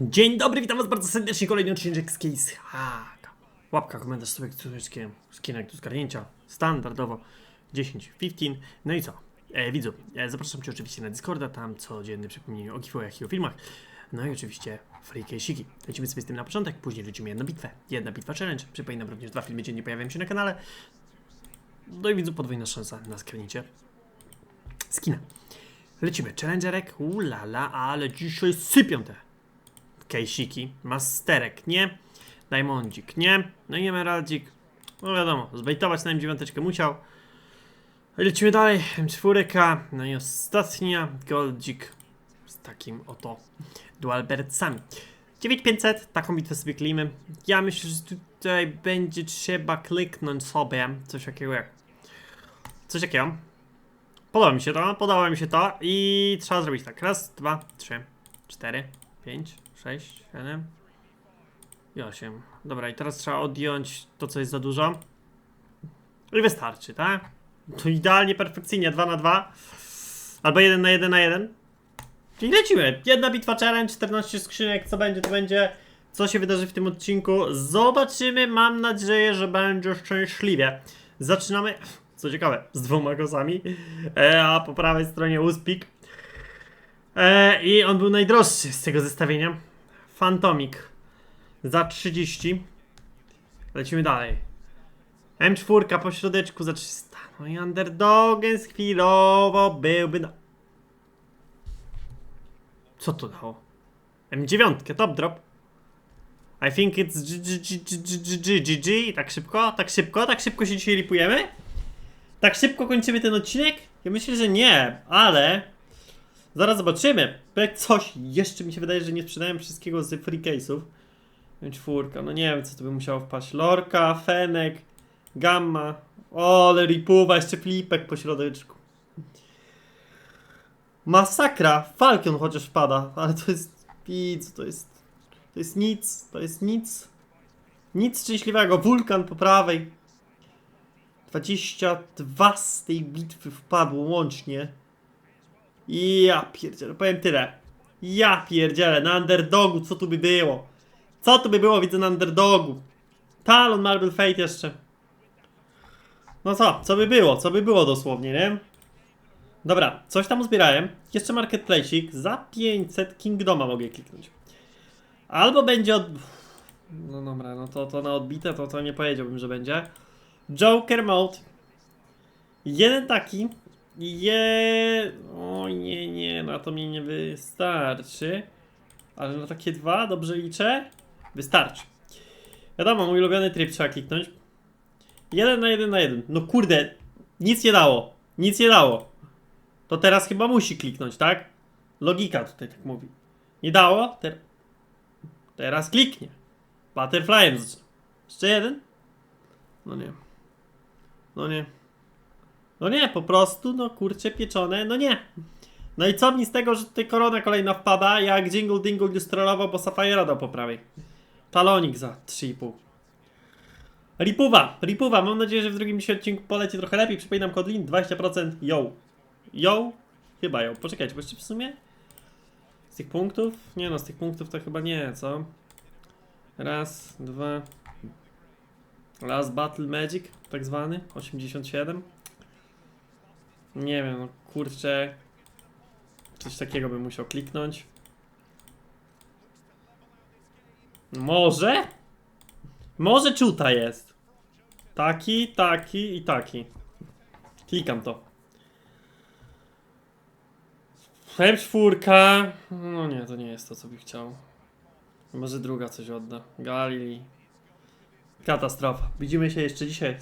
Dzień dobry, witam was bardzo serdecznie, kolejny odcinek z Case Hack. Łapka, komentarz, sobie któreczkiem, skinek do zgarnięcia, standardowo 10, 15, no i co? E, widzu, e, zapraszam cię oczywiście na Discorda, tam codzienny przypomnienie o giveawayach i o filmach, no i oczywiście free case'iki. Lecimy sobie z tym na początek, później lecimy jedną bitwę, jedna bitwa challenge, przypominam również dwa filmy dziennie pojawiają się na kanale, no i widzu podwójna szansa na zgarnięcie skina. Lecimy, challengerek, ulala, ale dzisiaj sypią te Kejsiki, Masterek, nie. Diamondzik, nie. No i Emeraldzik. No wiadomo, zbejtować na M9 musiał. Lecimy dalej, M4, no i ostatnia, Goldzik z takim oto Dualbertsami. 9500, taką bitwę sobie klejmy. Ja myślę, że tutaj będzie trzeba kliknąć sobie coś takiego jak... Coś takiego. Podoba mi się to, podoba mi się to i trzeba zrobić tak. Raz, dwa, trzy, cztery, pięć, sześć, siedem i osiem. Dobra, i teraz trzeba odjąć to, co jest za dużo. I wystarczy, tak? To idealnie, perfekcyjnie, 2 na 2 Albo 1 na 1 na 1 Czyli lecimy. Jedna bitwa challenge, 14 skrzynek, co będzie, to będzie. Co się wydarzy w tym odcinku? Zobaczymy. Mam nadzieję, że będzie szczęśliwie. Zaczynamy, co ciekawe, z dwoma kozami. E, a po prawej stronie Uspik. E, I on był najdroższy z tego zestawienia. Fantomik za 30. Lecimy dalej. M4 po środeczku za 300. No i underdogiem chwilowo byłby na... Co to dało? M9, top drop. I think it's GG. Tak szybko, tak szybko, tak szybko się dzisiaj ripujemy? Tak szybko kończymy ten odcinek? Ja myślę, że nie, ale... Zaraz zobaczymy. Jak coś jeszcze mi się wydaje, że nie sprzedałem wszystkiego z free case'ów. Czwórka, no nie wiem co to by musiało wpaść. Lorka, Fenek, Gamma. O, ale ripuwa, jeszcze flipek po środeczku. Masakra! Falcon chociaż wpada, ale to jest nic, to jest... To jest nic, to jest nic. Nic szczęśliwego. Wulkan po prawej. 22 z tej bitwy wpadło łącznie. Ja pierdzielę, powiem tyle. Ja pierdzielę, na underdogu, co tu by było? Co tu by było, widzę na underdogu? Talon, Marble Fate jeszcze. No co, co by było, co by było dosłownie, nie? Dobra, coś tam uzbierałem. Jeszcze marketplace'ik. Za 500 Kingdoma mogę kliknąć. Albo będzie od... No dobra, no to, to na odbite to, to nie powiedziałbym, że będzie. Joker Mode. Jeden taki. Je... O nie, nie, na to mi nie wystarczy. Ale na takie dwa, dobrze liczę? Wystarczy. Wiadomo, mój ulubiony tryb trzeba kliknąć. Jeden na jeden na jeden. No kurde, nic nie dało. Nic nie dało. To teraz chyba musi kliknąć, tak? Logika tutaj tak mówi. Nie dało? Ter teraz kliknie. Butterflyem. z- Jeszcze jeden? No nie. No nie. No nie, po prostu, no kurcze pieczone, no nie. No i co mi z tego, że tutaj korona kolejna wpada, jak Jingle Dingle już trollował, bo Sapphire dał po prawej. Talonik za 3,5. Ripuwa, Ripuwa, mam nadzieję, że w drugim dzisiaj odcinku poleci trochę lepiej. Przypominam kod link 20% yo. Yo? Chyba yo. Poczekajcie, bo jeszcze w sumie z tych punktów? Nie no, z tych punktów to chyba nie, co? Raz, dwa. Last Battle Magic, tak zwany, 87. Nie wiem, no kurczę. Coś takiego bym musiał kliknąć. Może? Może czuta jest. Taki, taki i taki. Klikam to. M4. No nie, to nie jest to, co bym chciał. Może druga coś odda. Galili. Katastrofa. Widzimy się jeszcze dzisiaj.